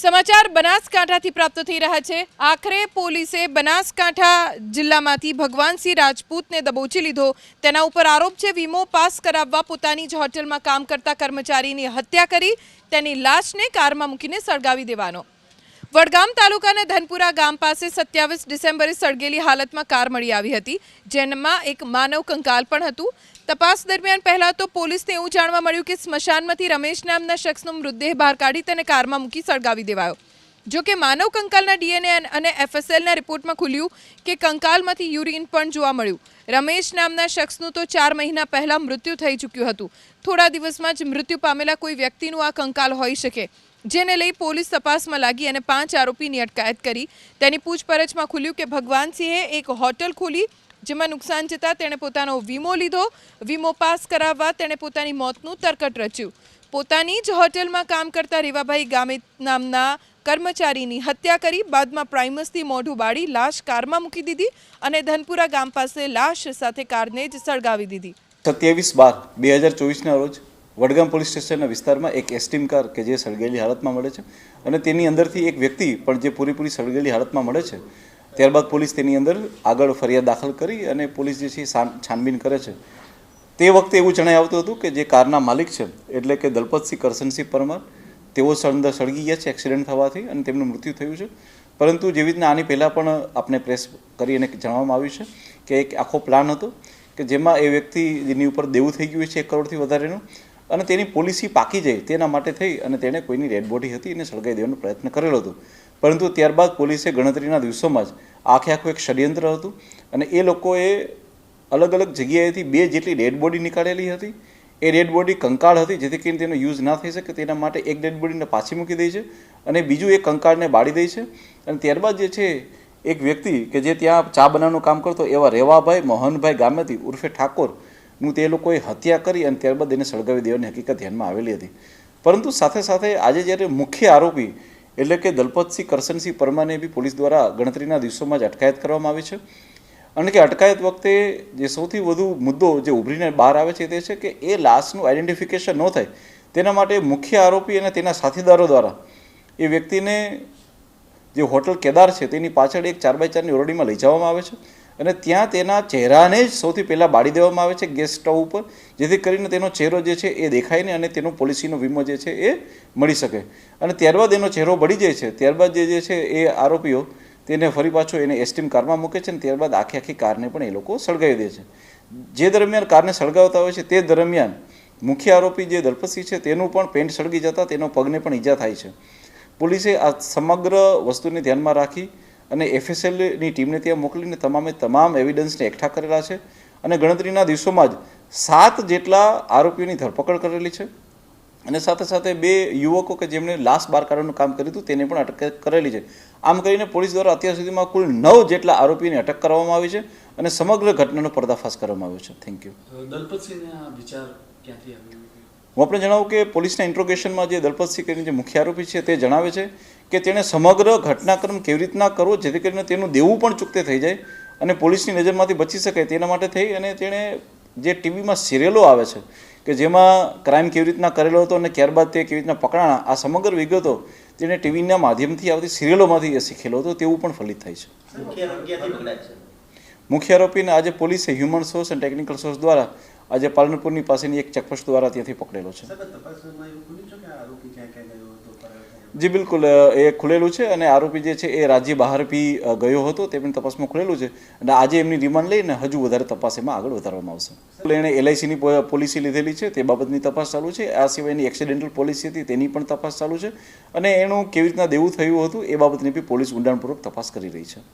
સમાચાર બનાસકાંઠાથી પ્રાપ્ત થઈ રહ્યા છે. આખરે પોલીસે બનાસકાંઠા જિલ્લામાંથી ભગવાનસિંહ રાજપૂતને દબોચી લીધો. તેના ઉપર આરોપ છે, વીમો પાસ કરાવવા પોતાની જ હોટલમાં કામ કરતા કર્મચારીની હત્યા કરી, તેની લાશને કારમાં મૂકીને સળગાવી દેવાનો. વડગામ તાલુકાના ધનપુરા ગામ પાસે સત્યાવીસ ડિસેમ્બરે સળગેલી હાલતમાં કાર મળી આવી હતી, જેમાં એક માનવ કંકાલ પણ હતું. તપાસ દરમિયાન પહેલા તો પોલીસને એવું જાણવા મળ્યું કે સ્મશાનમાંથી રમેશ નામના શખ્સનો મૃતદેહ બહાર કાઢી તેને કારમાં મૂકી સળગાવી દેવાયો. જો કે માનવ કંકાલના ડીએનએ અને એફએસએલના રિપોર્ટમાં ખુલ્યું કે કંકાલમાંથી યુરિન પણ જોવા મળ્યું. રમેશ નામના શખ્સનું તો ચાર મહિના પહેલા મૃત્યુ થઈ ચૂક્યું હતું. થોડા દિવસમાં જ મૃત્યુ પામેલા કોઈ વ્યક્તિનું આ કંકાલ હોઈ શકે. જેને લઈ પોલીસ તપાસમાં લાગી અને પાંચ આરોપીની અટકાયત કરી. તેની પૂછપરછમાં ખુલ્યું કે ભગવાનસિંહે એક હોટલ ખોલી જેમાં નુકસાન જતાં તેણે પોતાનો વીમો લીધો. વીમો પાસ કરાવવા તેણે પોતાની મોતનું તરકટ રચ્યું. પોતાની જ હોટલમાં કામ કરતા રેવાભાઈ ગામિત નામના કર્મચારીની હત્યા કરી બાદમાં પ્રાઇમસથી મોઢું બાળી લાશ કારમાં મૂકી દીધી અને ધનપુરા ગામ પાસે લાશ સાથે કારને જ સળગાવી દીધી. સત્યાવીસ બાર બે હજાર ચોવીસના રોજ વડગામ પોલીસ સ્ટેશનના વિસ્તારમાં એક એસટીમ કાર કે જે સળગેલી હાલતમાં મળે છે અને તેની અંદરથી એક વ્યક્તિ પણ જે પૂરેપૂરી સળગેલી હાલતમાં મળે છે ત્યારબાદ પોલીસ તેની અંદર આગળ ફરિયાદ દાખલ કરી અને પોલીસ જે છે છાન- છાનબીન કરે છે. તે વખતે એવું જણાઈ આવતું હતું કે જે કારના માલિક છે, એટલે કે દલપતસિંહ કરશનસિંહ પરમાર, તેઓ સળંદર સળગી ગયા છે, એક્સિડન્ટ થવાથી અને તેમનું મૃત્યુ થયું છે. પરંતુ જેવી રીતના આની પહેલાં પણ આપણે પ્રેસ કરી અને જણાવવામાં આવ્યું છે કે એક આખો પ્લાન હતો કે જેમાં એ વ્યક્તિ જેની ઉપર દેવું થઈ ગયું છે એક કરોડથી વધારેનું અને તેની પોલિસી પાકી જાય તેના માટે થઈ અને તેણે કોઈની ડેડ બોડી હતી એને સળગાઈ દેવાનો પ્રયત્ન કરેલો હતો. પરંતુ ત્યારબાદ પોલીસે ગણતરીના દિવસોમાં જ આખે આખું એક ષડયંત્ર હતું અને એ લોકોએ અલગ અલગ જગ્યાએથી બે જેટલી ડેડ બોડી નીકાળેલી હતી. એ ડેડ બોડી કંકાળ હતી જેથી કરીને તેનો યુઝ ના થઈ શકે તેના માટે એક ડેડ બોડીને પાછી મૂકી દે છે અને બીજું એક કંકાળને બાળી દે છે. અને ત્યારબાદ જે છે એક વ્યક્તિ કે જે ત્યાં ચા બનાવવાનું કામ કરતો એવા રેવાભાઈ મોહનભાઈ ગામેથી ઉર્ફે ઠાકોરનું તે લોકોએ હત્યા કરી અને ત્યારબાદ એને સળગાવી દેવાની હકીકત ધ્યાનમાં આવેલી હતી. પરંતુ સાથે સાથે આજે જ્યારે મુખ્ય આરોપી એટલે કે દલપતસિંહ કરશનસિંહ પરમાને બી પોલીસ દ્વારા ગણતરીના દિવસોમાં જ અટકાયત કરવામાં આવી છે. અને કે અટકાયત વખતે જે સૌથી વધુ મુદ્દો જે ઉભરીને બહાર આવે છે તે છે કે એ લાશનું આઈડેન્ટિફિકેશન ન થાય. તેના માટે મુખ્ય આરોપી અને તેના સાથીદારો દ્વારા એ વ્યક્તિને જે હોટલ કેદાર છે તેની પાછળ એક ચાર બાય ચારની ઓરડીમાં લઈ જવામાં આવે છે. અને ત્યાં તેના ચહેરાને જ સૌથી પહેલાં બાળી દેવામાં આવે છે ગેસ સ્ટવ ઉપર, જેથી કરીને તેનો ચહેરો જે છે એ દેખાય નહીં અને તેનો પોલિસીનો વીમો જે છે એ મળી શકે. અને ત્યારબાદ એનો ચહેરો બળી જાય છે, ત્યારબાદ જે જે છે એ આરોપીઓ તેને ફરી પાછો એને એસટીમ કારમાં મૂકે છે અને ત્યારબાદ આખી આખી કારને પણ એ લોકો સળગાવી દે છે. જે દરમિયાન કારને સળગાવતા હોય છે તે દરમિયાન મુખ્ય આરોપી જે દલપતસિંહ છે તેનું પણ પેન્ટ સળગી જતા તેનો પગને પણ ઈજા થાય છે. પોલીસે આ સમગ્ર વસ્તુને ધ્યાનમાં રાખી અને એફએસએલની ટીમને ત્યાં મોકલીને તમામે તમામ એવિડન્સને એકઠા કરેલા છે. અને ગણતરીના દિવસોમાં જ સાત જેટલા આરોપીઓની ધરપકડ કરેલી છે. અને સાથે સાથે બે યુવકો કે જેમણે લાશ બહાર કાઢવાનું કામ કર્યું હતું, તેને પણ અટક કરેલી છે. આમ કરીને પોલીસ દ્વારા અત્યાર સુધીમાં કુલ નવ જેટલા આરોપીને અટક કરવામાં આવી છે અને સમગ્ર ઘટનાનો પર્દાફાશ કરવામાં આવ્યો છે. થેન્ક યુ દલપતસિંહને વિચાર ક્યાંથી આવ્યો? હું આપણે જણાવું કે પોલીસના ઇન્ટ્રોગેશનમાં જે દલપતસિંહ કરીને જે મુખ્ય આરોપી છે તે જણાવે છે કે તેણે સમગ્ર ઘટનાક્રમ કેવી રીતના કરવો જેથી કરીને તેનું દેવું પણ ચૂકતે થઈ જાય અને પોલીસની નજરમાંથી બચી શકાય તેના માટે થઈ અને તેણે જે ટીવીમાં સિરિયલો આવે છે કે જેમાં ક્રાઇમ કેવી રીતના કરેલો હતો અને ત્યારબાદ તે કેવી રીતના પકડાણા આ સમગ્ર વિગતો તેણે ટીવીના માધ્યમથી આવતી સિરિયલોમાંથી એ શીખેલો હતો તેવું પણ ફલિત થાય છે? મુખ્ય આરોપીને આજે પોલીસે હ્યુમન સોર્સ અને ટેકનિકલ સોર્સ દ્વારા આજે પાલનપુરની પાસેની એક ચેકપોસ્ટ દ્વારા ત્યાંથી પકડેલો છે. જી બિલકુલ એ ખુલેલું છે અને આરોપી જે છે એ રાજ્ય બહાર બી ગયો હતો તેમની તપાસમાં ખુલેલું છે. અને આજે એમની રિમાન્ડ લઈને હજુ વધારે તપાસ એમાં આગળ વધારવામાં આવશે. એણે એલઆઈસીની પોલિસી લીધેલી છે તે બાબતની તપાસ ચાલુ છે. આ સિવાયની એક્સિડેન્ટલ પોલિસી હતી તેની પણ તપાસ ચાલુ છે. અને એનું કેવી રીતના દેવું થયું હતું એ બાબતની બી પોલીસ ઊંડાણપૂર્વક તપાસ કરી રહી છે.